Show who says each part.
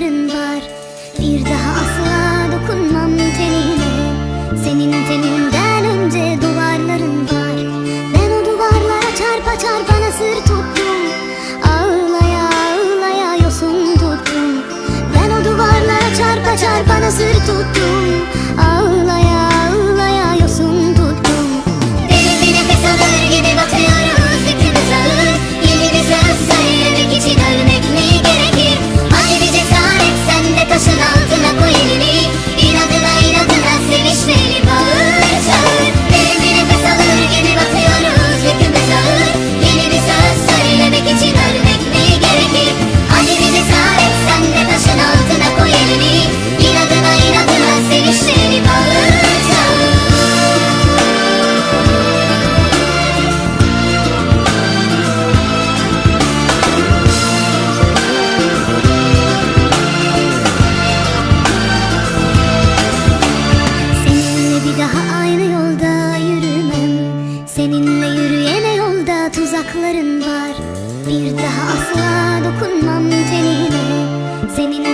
Speaker 1: rüzgarın var. Bir daha asla dokunmam tenine. Senin teninde yanakların var. Bir daha asla dokunmam tenine. Senin